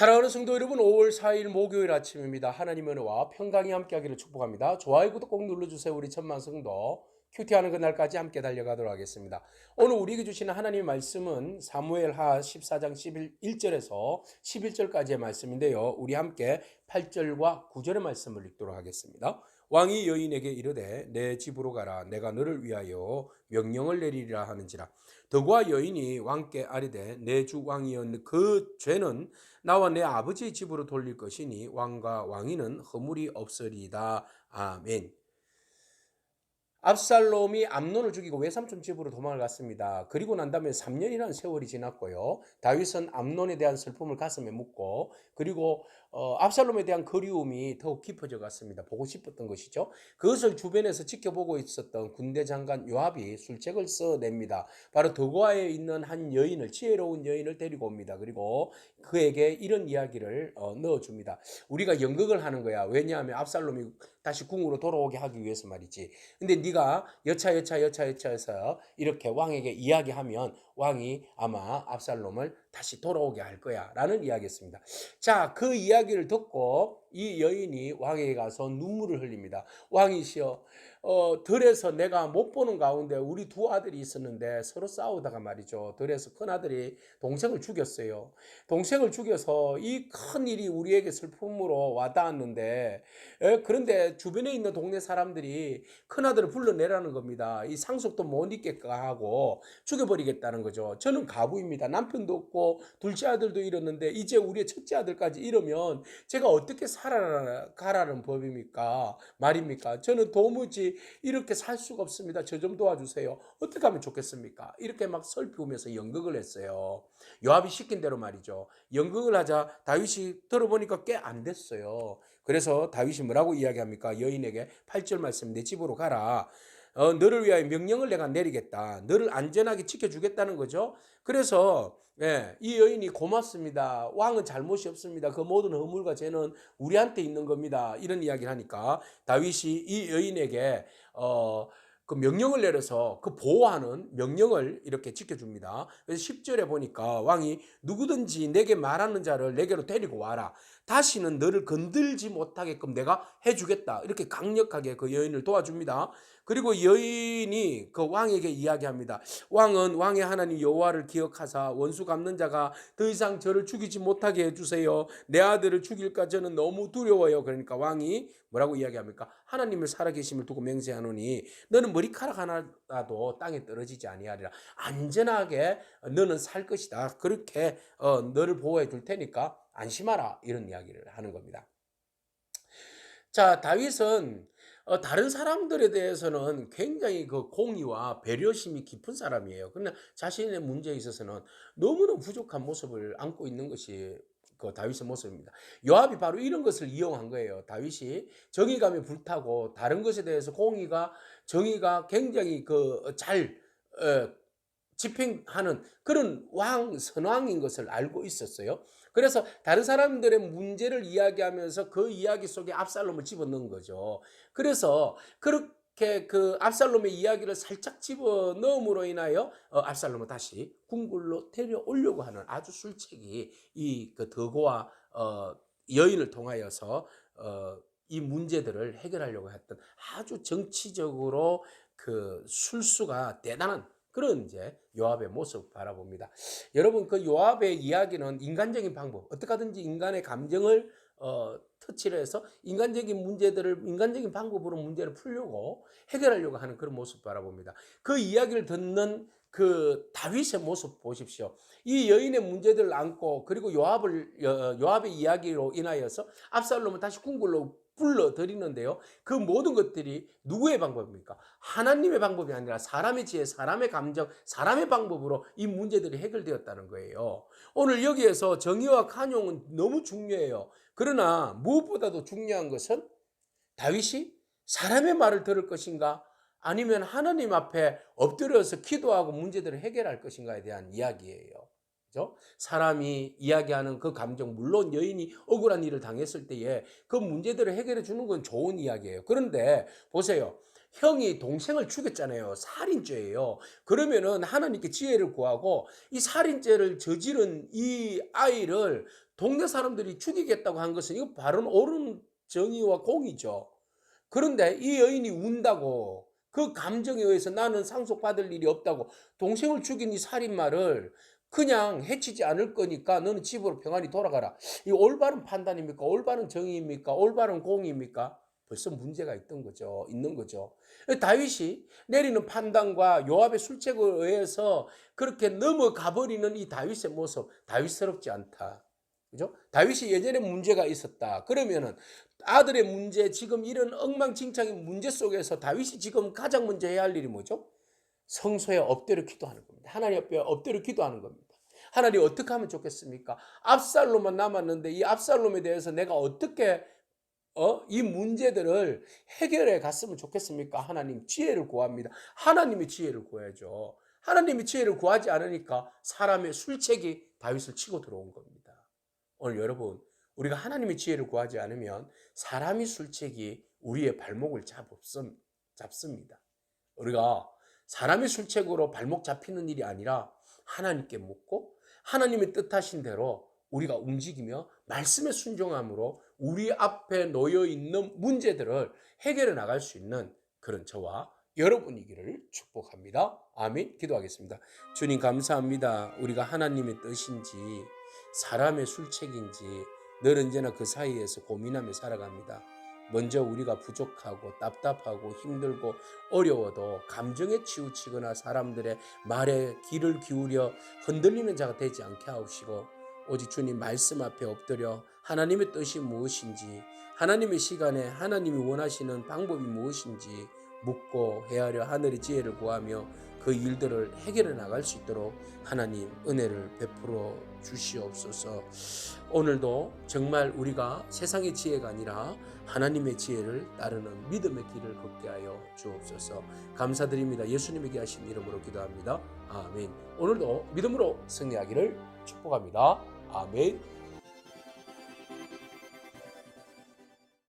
사랑하는 성도 여러분, 5월 4일 목요일 아침입니다. 하나님의 은혜와 평강이 함께하기를 축복합니다. 좋아요, 구독 꼭 눌러주세요. 우리 천만 성도 큐티하는 그날까지 함께 달려가도록 하겠습니다. 오늘 우리에게 주시는 하나님의 말씀은 사무엘하 14장 11 절에서 11절까지의 말씀인데요. 우리 함께 8절과 9절의 말씀을 읽도록 하겠습니다. 왕이 여인에게 이르되 내 집으로 가라 내가 너를 위하여 명령을 내리리라 하는지라 더구와 여인이 왕께 아뢰되 내 주 왕이여 그 죄는 나와 내 아버지의 집으로 돌릴 것이니 왕과 왕위는 허물이 없으리다 아멘 압살롬이 암논을 죽이고 외삼촌 집으로 도망을 갔습니다. 그리고 난 다음에 3년이라는 세월이 지났고요. 다윗은 암논에 대한 슬픔을 가슴에 묻고 그리고 어, 압살롬에 대한 그리움이 더욱 깊어져 갔습니다. 보고 싶었던 것이죠. 그것을 주변에서 지켜보고 있었던 군대 장관 요압이 술책을 써냅니다. 바로 더고아에 있는 한 여인을 지혜로운 여인을 데리고 옵니다. 그리고 그에게 이런 이야기를 어, 넣어줍니다. 우리가 연극을 하는 거야. 왜냐하면 압살롬이 다시 궁으로 돌아오게 하기 위해서 말이지. 근데 네가 여차 여차 여차 여차해서 이렇게 왕에게 이야기하면 왕이 아마 압살롬을 다시 돌아오게 할 거야 라는 이야기였습니다. 자, 그 이야기를 듣고 이 여인이 왕에게 가서 눈물을 흘립니다. 왕이시여, 어, 들에서 내가 못 보는 가운데 우리 두 아들이 있었는데 서로 싸우다가 말이죠. 들에서 큰 아들이 동생을 죽였어요. 동생을 죽여서 이 큰 일이 우리에게 슬픔으로 와닿았는데, 에, 그런데 주변에 있는 동네 사람들이 큰 아들을 불러내라는 겁니다. 이 상속도 못 잊겠까 하고 죽여버리겠다는 거죠. 저는 가부입니다. 남편도 없고 둘째 아들도 잃었는데 이제 우리의 첫째 아들까지 잃으면 제가 어떻게 살아가라는 법입니까? 말입니까? 저는 도무지 이렇게 살 수가 없습니다. 저 좀 도와주세요. 어떻게 하면 좋겠습니까? 이렇게 막 설피우면서 연극을 했어요. 요압이 시킨 대로 말이죠. 연극을 하자 다윗이 들어보니까 꽤 안 됐어요. 그래서 다윗이 뭐라고 이야기합니까? 여인에게 8절 말씀 내 집으로 가라. 어, 너를 위하여 명령을 내가 내리겠다. 너를 안전하게 지켜주겠다는 거죠. 그래서 예, 이 여인이 고맙습니다. 왕은 잘못이 없습니다. 그 모든 허물과 죄는 우리한테 있는 겁니다. 이런 이야기를 하니까 다윗이 이 여인에게 어, 그 명령을 내려서 그 보호하는 명령을 이렇게 지켜줍니다. 그래서 10절에 보니까 왕이 누구든지 내게 말하는 자를 내게로 데리고 와라. 다시는 너를 건들지 못하게끔 내가 해주겠다. 이렇게 강력하게 그 여인을 도와줍니다. 그리고 여인이 그 왕에게 이야기합니다. 왕은 왕의 하나님 여호와를 기억하사 원수 갚는 자가 더 이상 저를 죽이지 못하게 해주세요. 내 아들을 죽일까 저는 너무 두려워요. 그러니까 왕이 뭐라고 이야기합니까? 하나님을 살아계심을 두고 맹세하노니 너는 머리카락 하나라도 땅에 떨어지지 아니하리라. 안전하게 너는 살 것이다. 그렇게 어, 너를 보호해 줄 테니까 안심하라. 이런 이야기를 하는 겁니다. 자, 다윗은 어, 다른 사람들에 대해서는 굉장히 그 공의와 배려심이 깊은 사람이에요. 그러나 자신의 문제에 있어서는 너무나 부족한 모습을 안고 있는 것이 그 다윗의 모습입니다. 요압이 바로 이런 것을 이용한 거예요. 다윗이 정의감에 불타고 다른 것에 대해서 공의가 정의가 굉장히 그잘 어, 집행하는 그런 왕 선왕인 것을 알고 있었어요. 그래서 다른 사람들의 문제를 이야기하면서 그 이야기 속에 압살롬을 집어넣은 거죠. 그래서 그렇게 그 압살롬의 이야기를 살짝 집어 넣음으로 인하여 어, 압살롬을 다시 궁굴로 데려오려고 하는 아주 술책이 이 그 더고와 어, 여인을 통하여서 어, 이 문제들을 해결하려고 했던 아주 정치적으로 그 술수가 대단한 그런 이제 요압의 모습 바라봅니다. 여러분 그 요압의 이야기는 인간적인 방법, 어떻게 하든지 인간의 감정을 어, 터치를 해서 인간적인 문제들을 인간적인 방법으로 문제를 풀려고 해결하려고 하는 그런 모습 바라봅니다. 그 이야기를 듣는 그 다윗의 모습 보십시오. 이 여인의 문제들을 안고 그리고 요압을 요압의 이야기로 인하여서 압살롬을 다시 궁굴로 불러들이는데요. 그 모든 것들이 누구의 방법입니까? 하나님의 방법이 아니라 사람의 지혜, 사람의 감정, 사람의 방법으로 이 문제들이 해결되었다는 거예요. 오늘 여기에서 정의와 간용은 너무 중요해요. 그러나 무엇보다도 중요한 것은 다윗이 사람의 말을 들을 것인가? 아니면 하나님 앞에 엎드려서 기도하고 문제들을 해결할 것인가에 대한 이야기예요. 그죠? 사람이 이야기하는 그 감정, 물론 여인이 억울한 일을 당했을 때에 그 문제들을 해결해 주는 건 좋은 이야기예요. 그런데 보세요. 형이 동생을 죽였잖아요. 살인죄예요. 그러면은 하나님께 지혜를 구하고 이 살인죄를 저지른 이 아이를 동네 사람들이 죽이겠다고 한 것은 이거 바로 옳은 정의와 공이죠. 그런데 이 여인이 운다고 그 감정에 의해서 나는 상속받을 일이 없다고 동생을 죽인 이 살인마를 그냥 해치지 않을 거니까 너는 집으로 평안히 돌아가라. 이 올바른 판단입니까? 올바른 정의입니까? 올바른 공의입니까? 벌써 문제가 있던 거죠. 있는 거죠. 다윗이 내리는 판단과 요압의 술책에 의해서 그렇게 넘어가 버리는 이 다윗의 모습, 다윗스럽지 않다. 그죠? 다윗이 예전에 문제가 있었다. 그러면은 아들의 문제, 지금 이런 엉망진창의 문제 속에서 다윗이 지금 가장 먼저 해야 할 일이 뭐죠? 성소에 엎드려 기도하는 겁니다. 하나님 앞에 엎드려 기도하는 겁니다. 하나님 어떻게 하면 좋겠습니까? 압살롬만 남았는데 이 압살롬에 대해서 내가 어떻게 어? 이 문제들을 해결해 갔으면 좋겠습니까? 하나님 지혜를 구합니다. 하나님의 지혜를 구해야죠. 하나님의 지혜를 구하지 않으니까 사람의 술책이 다윗을 치고 들어온 겁니다. 오늘 여러분 우리가 하나님의 지혜를 구하지 않으면 사람이 술책이 우리의 발목을 잡습, 잡습니다. 우리가 사람의 술책으로 발목 잡히는 일이 아니라 하나님께 묻고 하나님의 뜻하신 대로 우리가 움직이며 말씀에 순종함으로 우리 앞에 놓여 있는 문제들을 해결해 나갈 수 있는 그런 저와 여러분이기를 축복합니다. 아멘. 기도하겠습니다. 주님 감사합니다. 우리가 하나님의 뜻인지 사람의 술책인지 늘 언제나 그 사이에서 고민하며 살아갑니다. 먼저 우리가 부족하고 답답하고 힘들고 어려워도 감정에 치우치거나 사람들의 말에 귀를 기울여 흔들리는 자가 되지 않게 하옵시고 오직 주님 말씀 앞에 엎드려 하나님의 뜻이 무엇인지 하나님의 시간에 하나님이 원하시는 방법이 무엇인지 묻고 헤아려 하늘의 지혜를 구하며 그 일들을 해결해 나갈 수 있도록 하나님 은혜를 베풀어 주시옵소서. 오늘도 정말 우리가 세상의 지혜가 아니라 하나님의 지혜를 따르는 믿음의 길을 걷게 하여 주옵소서. 감사드립니다. 예수님에게 하신 이름으로 기도합니다. 아멘. 오늘도 믿음으로 승리하기를 축복합니다. 아멘.